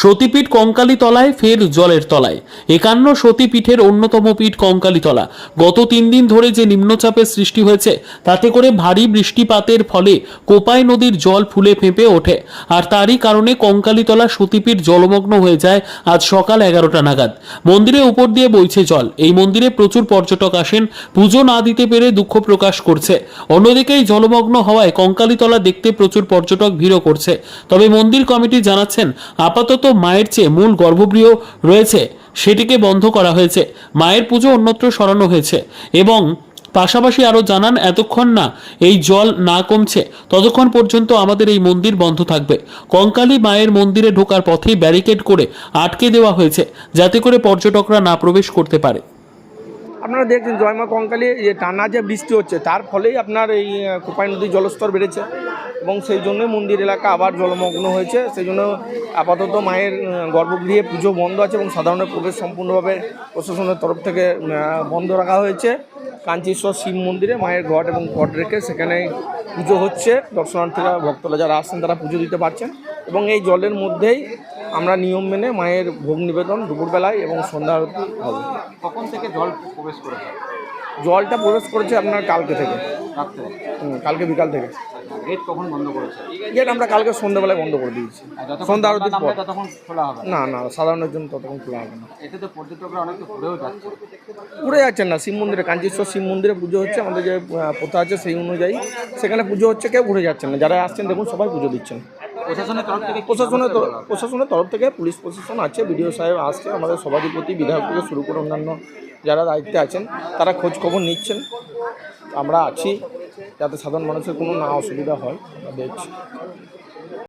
সতীপীঠ কঙ্কালী তলায়, ফের জলের তলায়। একান্ন সতীপীঠের অন্যতম পীঠ কঙ্কালী তলা। গত তিন দিন ধরে যে নিম্নচাপের সৃষ্টি হয়েছে, তাতে করে ভারী বৃষ্টিপাতের ফলে কোপাই নদীর জল ফুলে ফেঁপে ওঠে। আর তারই কারণে কঙ্কালীতলা সতীপীঠ জলমগ্ন হয়ে যায় আজ সকাল এগারোটা নাগাদ। মন্দিরের উপর দিয়ে বইছে জল। এই মন্দিরে প্রচুর পর্যটক আসেন। পুজো না দিতে পেরে দুঃখ প্রকাশ করছে। অন্যদিকে এই জলমগ্ন হওয়ায় কঙ্কালীতলা দেখতে প্রচুর পর্যটক ভিড়ও করছে। তবে মন্দির কমিটি জানাচ্ছেন, আপাতত মায়ের চেয়ে মূল গর্ভগৃহ রয়েছে, সেটিকে বন্ধ করা হয়েছে। মায়ের পুজো অন্যত্র সরানো হয়েছে এবং পাশাপাশি আরও জানান, এতক্ষণ না, এই জল না কমছে। ততক্ষণ পর্যন্ত আমাদের এই মন্দির বন্ধ থাকবে। কঙ্কালী মায়ের মন্দিরে ঢোকার পথে ব্যারিকেড করে আটকে দেওয়া হয়েছে, যাতে করে পর্যটকরা না প্রবেশ করতে পারে। আপনারা দেখছেন জয়মা কঙ্কালী টানা যে বৃষ্টি হচ্ছে, তার ফলেই আপনার এই কোপাই নদীর জলস্তর বেড়েছে। এবং সেই জন্যই মন্দির এলাকা আবার জলমগ্ন হয়েছে। সেই জন্য আপাতত মায়ের গর্ভগৃহে পুজো বন্ধ আছে এবং সাধারণের প্রবেশ সম্পূর্ণভাবে প্রশাসনের তরফ থেকে বন্ধ রাখা হয়েছে। কাঞ্চীশ্বর শিব মন্দিরে মায়ের ঘট এবং ঘট রেখে সেখানে পুজো হচ্ছে। দর্শনার্থীরা ভক্তরা যারা আসছেন তারা পুজো দিতে পারছেন। এবং এই জলের মধ্যেই আমরা নিয়ম মেনে মায়ের ভোগ নিবেদন দুপুরবেলায় এবং সন্ধ্যা হবে। কখন থেকে জল প্রবেশ করেছে? জলটা প্রবেশ করেছে আপনার কালকে থেকে। কালকে বিকাল থেকে। গেট কখন বন্ধ করেছে? গেট আমরা কালকে সন্ধ্যাবেলায় বন্ধ করে দিয়েছি। সন্ধ্যা আরতির পর। ততক্ষণ খোলা হবে না। না সাধারণের জন্য ততক্ষণ খোলা হবে না। এতে তো পর্যটকরা অনেক ঘুরেও যাচ্ছে। পুরে যাচ্ছেন না শিব মন্দিরে কাঞ্চীশ্বর শিব মন্দিরে পুজো হচ্ছে আমাদের যে প্রথা আছে সেই অনুযায়ী সেখানে পুজো হচ্ছে কেউ ঘুরে যাচ্ছেন না। যারা আসছেন দেখুন সবাই পুজো দিচ্ছেন। প্রশাসনের তরফ থেকে প্রশাসনের তরফ- প্রশাসনের তরফ থেকে পুলিশ প্রশাসন আছে বিডিও সাহেব আসছে আমাদের সভাধিপতি বিধায়ক থেকে শুরু করে অন্যান্য যারা দায়িত্বে আছেন তারা খোঁজ খবর নিচ্ছেন। আমরা আছি। যাতে সাধারণ মানুষের কোনো না অসুবিধা হয় আমরা